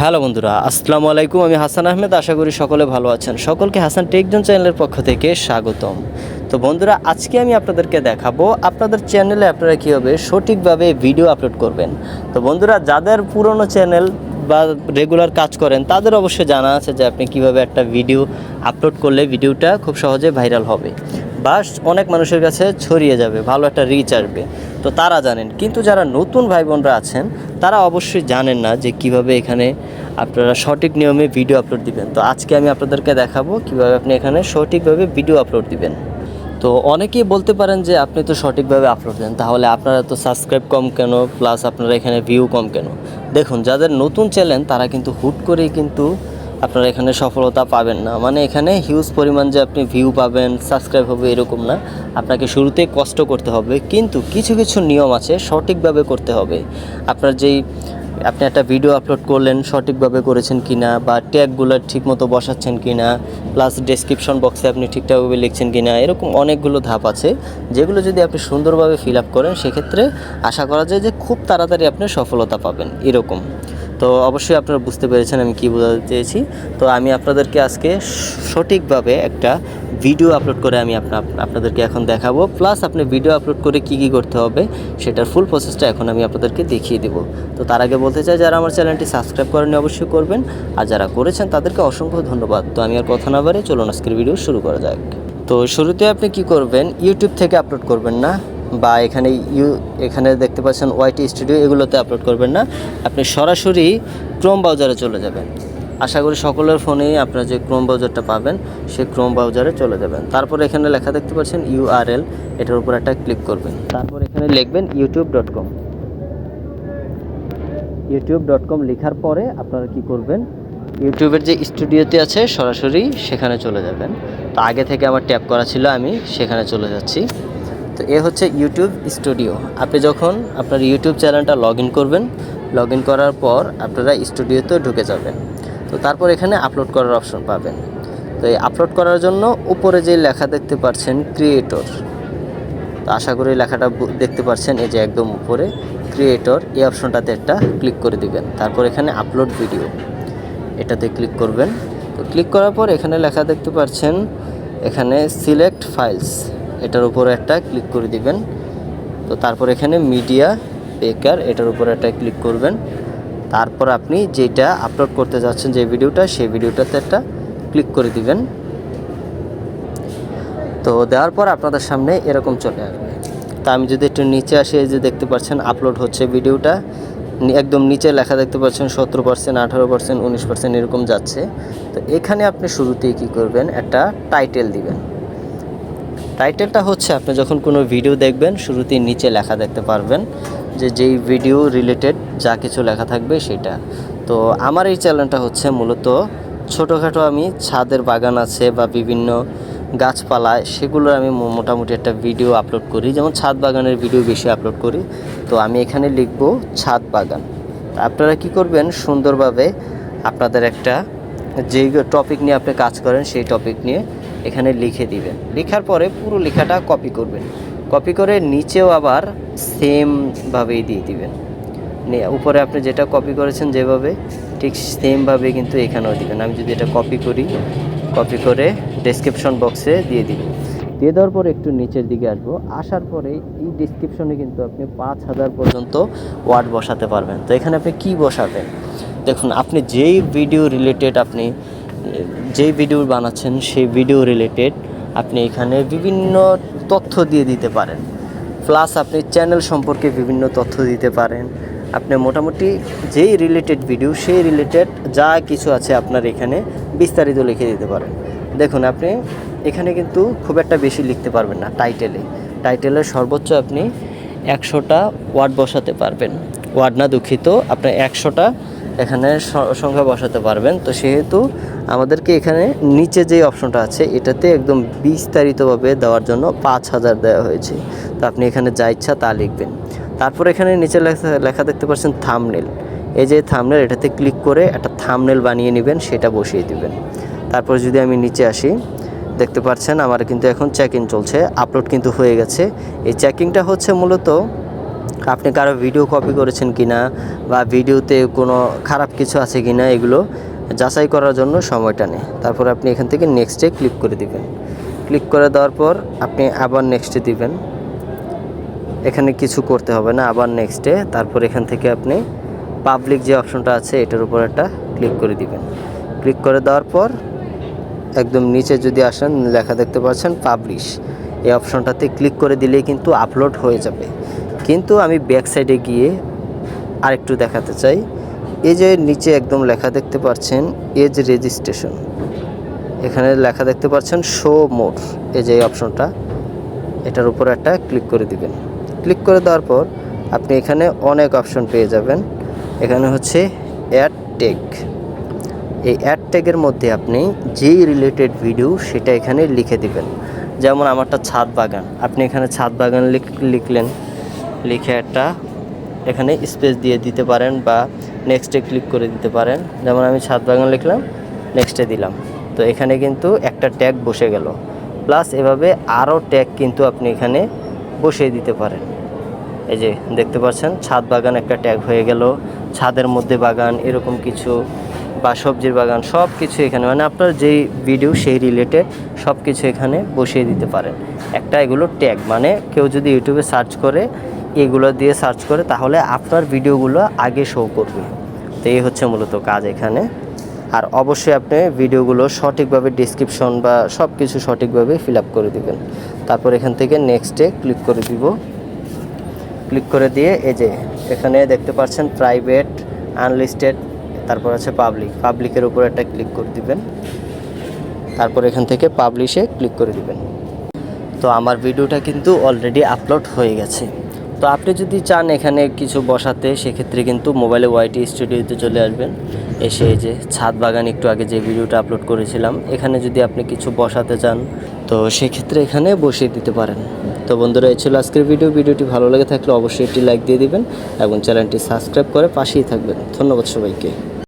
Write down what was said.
Hello বন্ধুরা, আসসালামু আলাইকুম। আমি হাসান আহমেদ, আশা করি সকলে ভালো আছেন। সকলকে হাসান টেকজন চ্যানেলের পক্ষ থেকে স্বাগতম। তো বন্ধুরা, আজকে আমি আপনাদেরকে দেখাবো আপনাদের চ্যানেলে আপনারা কীভাবে সঠিকভাবে ভিডিও আপলোড করবেন। তো বন্ধুরা, যাদের পুরনো চ্যানেল বা রেগুলার কাজ করেন, তাদের অবশ্যই জানা আছে যে আপনি কীভাবে একটা ভিডিও আপলোড করলে ভিডিওটা খুব সহজে ভাইরাল হবে। বা অনেক মানুষের কাছে ছড়িয়ে যাবে, ভালো একটা রিচ আসবে। তো তারা জানেন, কিন্তু যারা নতুন ভাই বোনরা আছেন, তারা অবশ্যই জানেন না যে কীভাবে এখানে আপনারা সঠিক নিয়মে ভিডিও আপলোড দিবেন। তো আজকে আমি আপনাদেরকে দেখাবো কীভাবে আপনি এখানে সঠিকভাবে ভিডিও আপলোড দিবেন। তো অনেকেই বলতে পারেন যে আপনি তো সঠিকভাবে আপলোড দেন, তাহলে আপনারা তো সাবস্ক্রাইব কম কেন প্লাস আপনারা এখানে ভিউ কম কেন? দেখুন, যাদের নতুন চ্যানেল তারা কিন্তু হুট করেই কিন্তু আপনারা এখানে সফলতা পাবেন না। মানে এখানে হিউজ পরিমাণ যে আপনি ভিউ পাবেন সাবস্ক্রাইব হবে এরকম না। আপনাকে শুরুতেই কষ্ট করতে হবে, কিন্তু কিছু কিছু নিয়ম আছে সঠিকভাবে করতে হবে। আপনার যেই, আপনি একটা ভিডিও আপলোড করলেন, সঠিকভাবে করেছেন কি না বা ট্যাগগুলো ঠিকমতো বসাচ্ছেন কি না প্লাস ডেসক্রিপশন বক্সে আপনি ঠিকঠাকভাবে লিখছেন কি না এরকম অনেকগুলো ধাপ আছে, যেগুলো যদি আপনি সুন্দরভাবে ফিল আপ করেন, সেক্ষেত্রে আশা করা যায় যে খুব তাড়াতাড়ি আপনি সফলতা পাবেন, এরকম। তো অবশ্যই আপনারা বুঝতে পেরেছেন আমি কী বোঝাতে চেয়েছি। তো আমি আপনাদেরকে আজকে সঠিকভাবে একটা ভিডিও আপলোড করে আমি আপনা, আপনাদেরকে এখন দেখাবো। প্লাস আপনি ভিডিও আপলোড করে কী কী করতে হবে, সেটার ফুল প্রসেসটা এখন আমি আপনাদেরকে দেখিয়ে দেবো। তো তার আগে বলতে চাই, যারা আমার চ্যানেলটি সাবস্ক্রাইব করেন অবশ্যই করবেন। আর যারা করেছেন, তাদেরকে অসংখ্য ধন্যবাদ। তো আমি আর কথা না বাড়ে চলুন আজকের ভিডিও শুরু করা যাক। তো শুরুতে আপনি কি করবেন ইউটিউব থেকে আপলোড করবেন না? বা এখানে ইউ, এখানে দেখতে পাচ্ছেন ওয়াইটি স্টুডিও, এগুলোতে আপলোড করবেন না। আপনি সরাসরি ক্রোম ব্রাউজারে চলে যাবেন। আশা করি সকলের ফোনেই আপনারা যে ক্রোম ব্রাউজারটা পাবেন সেই ক্রোম ব্রাউজারে চলে যাবেন। তারপর এখানে লেখা দেখতে পাচ্ছেন ইউআরএল এটার উপর একটা ক্লিক করবেন। তারপর এখানে লিখবেন YouTube dot com. YouTube dot com লেখার পরে আপনারা কি করবেন, ইউটিউবের যে স্টুডিওতে আছে, সরাসরি সেখানে চলে যাবেন। তো আগে থেকে আমার ট্যাপ করা ছিল, আমি সেখানে চলে যাচ্ছি। তো এ হচ্ছে ইউটিউব স্টুডিও। আপনি যখন আপনার ইউটিউব চ্যানেলটা লগ করবেন লগ করার পর আপনারা স্টুডিওতে ঢুকে যাবেন। তো তারপর এখানে আপলোড করার অপশন পাবেন। তো এই আপলোড করার জন্য উপরে যে লেখা দেখতে পাচ্ছেন ক্রিয়েটর, তো আশা করি লেখাটা দেখতে পাচ্ছেন, এই যে একদম উপরে ক্রিয়েটর, এই অপশনটাতে একটা ক্লিক করে দিবেন। তারপর এখানে আপলোড ভিডিও, এটাতে ক্লিক করবেন। তো ক্লিক করার পর এখানে লেখা দেখতে পাচ্ছেন, এখানে সিলেক্ট ফাইলস। এটার উপরে একটা ক্লিক করে দিবেন। তো তারপর এখানে মিডিয়া পেকার এটার উপরে একটা ক্লিক করবেন। তারপর আপনি যেটা আপলোড করতে যাচ্ছেন যে ভিডিওটা, সেই ভিডিওটাতে একটা ক্লিক করে দিবেন। তো দেওয়ার পর আপনাদের সামনে এরকম চলে আসবে। তা আমি যদি একটু নিচে আসি যে দেখতে পাচ্ছেন আপলোড হচ্ছে ভিডিওটা। একদম নিচে লেখা দেখতে পাচ্ছেন সতেরো পার্সেন্ট আঠারো পার্সেন্ট উনিশ পার্সেন্ট এরকম যাচ্ছে। তো এখানে আপনি শুরুতেই কী করবেন? একটা টাইটেল দিবেন। টাইটেলটা হচ্ছে, আপনি যখন কোনো ভিডিও দেখবেন, শুরুতেই নিচে লেখা দেখতে পারবেন যে যেই ভিডিও রিলেটেড যা কিছু লেখা থাকবে সেটা। তো আমার এই চ্যানেলটা হচ্ছে মূলত ছোটোখাটো আমি ছাদের বাগান আছে বা বিভিন্ন গাছপালা, সেগুলোর আমি মোটামুটি একটা ভিডিও আপলোড করি। যেমন ছাদ বাগানের ভিডিও বেশি আপলোড করি। তো আমি এখানে লিখব ছাদ বাগান। আপনারা কি করবেন? সুন্দরভাবে আপনাদের একটা যেই টপিক নিয়ে আপনি কাজ করেন, সেই টপিক নিয়ে এখানে লিখে দিবেন। লেখার পরে পুরো লেখাটা কপি করবেন। কপি করে নিচেও আবার সেমভাবেই দিয়ে দিবেন। উপরে আপনি যেটা কপি করেছেন যেভাবে, ঠিক সেমভাবে কিন্তু এখানেও দিবেন। আমি যদি এটা কপি করি কপি করে ডেসক্রিপশন বক্সে দিয়ে দিব দিয়ে দেওয়ার পর একটু নিচের দিকে আসব। আসার পরে এই ডিসক্রিপশনে কিন্তু আপনি পাঁচ হাজার পর্যন্ত ওয়ার্ড বসাতে পারবেন। তো এখানে আপনি কি বসাবেন? দেখুন, আপনি যেই ভিডিও রিলেটেড আপনি যেই ভিডিও বানাচ্ছেন সেই ভিডিও রিলেটেড আপনি এখানে বিভিন্ন তথ্য দিয়ে দিতে পারেন। প্লাস আপনি চ্যানেল সম্পর্কে বিভিন্ন তথ্য দিতে পারেন। আপনি মোটামুটি যেই রিলেটেড ভিডিও সেই রিলেটেড যা কিছু আছে আপনার এখানে বিস্তারিত লিখে দিতে পারেন। দেখুন, আপনি এখানে কিন্তু খুব একটা বেশি লিখতে পারবেন না টাইটেলে টাইটেলে সর্বোচ্চ আপনি একশোটা ওয়ার্ড বসাতে পারবেন। ওয়ার্ড না দুঃখিত আপনি একশোটা এখানে সংখ্যা বসাতে পারবেন। তো সেহেতু আমাদেরকে এখানে নিচে যে অপশনটা আছে, এটাতে একদম বিস্তারিতভাবে দেওয়ার জন্য পাঁচ হাজার দেওয়া হয়েছে। তো আপনি এখানে যা ইচ্ছা তা লিখবেন। তারপর এখানে নিচে লেখা লেখা দেখতে পাচ্ছেন থামনেল এই যে থামনেল এটাতে ক্লিক করে একটা থামনেল বানিয়ে নেবেন, সেটা বসিয়ে দিবেন। তারপর যদি আমি নিচে আসি, দেখতে পাচ্ছেন আমার কিন্তু এখন চেক ইন চলছে আপলোড কিন্তু হয়ে গেছে। এই চেকিংটা হচ্ছে মূলত আপনি কারও ভিডিও কপি করেছেন কিনা বা ভিডিওতে কোনো খারাপ কিছু আছে কিনা এগুলো যাচাই করার জন্য সময়টা নেয় তারপর আপনি এখান থেকে নেক্সটে ক্লিক করে দিবেন। ক্লিক করে দেওয়ার পর আপনি আবার নেক্সটে দিবেন। এখানে কিছু করতে হবে না, আবার নেক্সটে তারপর এখান থেকে আপনি পাবলিক যে অপশনটা আছে, এটার উপর একটা ক্লিক করে দিবেন। ক্লিক করে দেওয়ার পর একদম নিচে যদি আসেন, লেখা দেখতে পাচ্ছেন পাবলিশ এই অপশনটাতে ক্লিক করে দিলেই কিন্তু আপলোড হয়ে যাবে। কিন্তু আমি ব্যাক সাইডে গিয়ে আরেকটু দেখাতে চাই। এই যে নিচে একদম লেখা দেখতে পাচ্ছেন এজ রেজিস্ট্রেশন এখানে লেখা দেখতে পাচ্ছেন শো মোড এই যে অপশনটা এটার উপর একটা ক্লিক করে দিবেন। ক্লিক করে দেওয়ার পর আপনি এখানে অনেক অপশন পেয়ে যাবেন। এখানে হচ্ছে অ্যাড টেক এই অ্যাড ট্যাগের মধ্যে আপনি যেই রিলেটেড ভিডিও সেটা এখানে লিখে দিবেন। যেমন আমারটা ছাদ বাগান। আপনি এখানে ছাদ বাগান লিখ- লিখলেন। লিখে একটা এখানে স্পেস দিয়ে দিতে পারেন বা নেক্সটে ক্লিক করে দিতে পারেন। যেমন আমি ছাদ বাগান লিখলাম নেক্সটে দিলাম। তো এখানে কিন্তু একটা ট্যাগ বসে গেল। প্লাস এভাবে আরও ট্যাগ কিন্তু আপনি এখানে বসিয়ে দিতে পারেন। এই যে দেখতে পাচ্ছেন, ছাদ বাগান একটা ট্যাগ হয়ে গেল। ছাদের মধ্যে বাগান, এরকম কিছু বা সবজির বাগান সব কিছু এখানে। মানে আপনার যেই ভিডিও সেই রিলেটেড সব কিছু এখানে বসিয়ে দিতে পারেন। একটা এগুলো ট্যাগ মানে কেউ যদি ইউটিউবে সার্চ করে, এগুলো দিয়ে সার্চ করে, তাহলে আপনার ভিডিওগুলো আগে শো করবে। তো এই হচ্ছে মূলত কাজ এখানে। আর অবশ্যই আপনি ভিডিওগুলো সঠিকভাবে ডিসক্রিপশন বা সব কিছু সঠিকভাবে ফিল আপ করে দিবেন। তারপর এখান থেকে নেক্সটে ক্লিক করে দিব। ক্লিক করে দিয়ে এই যে, এখানে দেখতে পাচ্ছেন প্রাইভেট আনলিস্টেড তারপর আছে পাবলিক পাবলিকের উপর একটা ক্লিক করে দিবেন। তারপর এখান থেকে পাবলিশে ক্লিক করে দিবেন। তো আমার ভিডিওটা কিন্তু অলরেডি আপলোড হয়ে গেছে। তো আপনি যদি চান এখানে কিছু বসাতে, সেক্ষেত্রে কিন্তু মোবাইলে ওয়াইটি স্টুডিওতে চলে আসবেন। এসে এই যে ছাদ বাগান একটু আগে যে ভিডিওটা আপলোড করেছিলাম, এখানে যদি আপনি কিছু বসাতে চান, তো সেক্ষেত্রে এখানে বসিয়ে দিতে পারেন। তো বন্ধুরা, এই ছিল আজকের ভিডিও। ভিডিওটি ভালো লেগে থাকলে অবশ্যই একটি লাইক দিয়ে দিবেন এবং চ্যানেলটি সাবস্ক্রাইব করে পাশেই থাকবেন। ধন্যবাদ সবাইকে।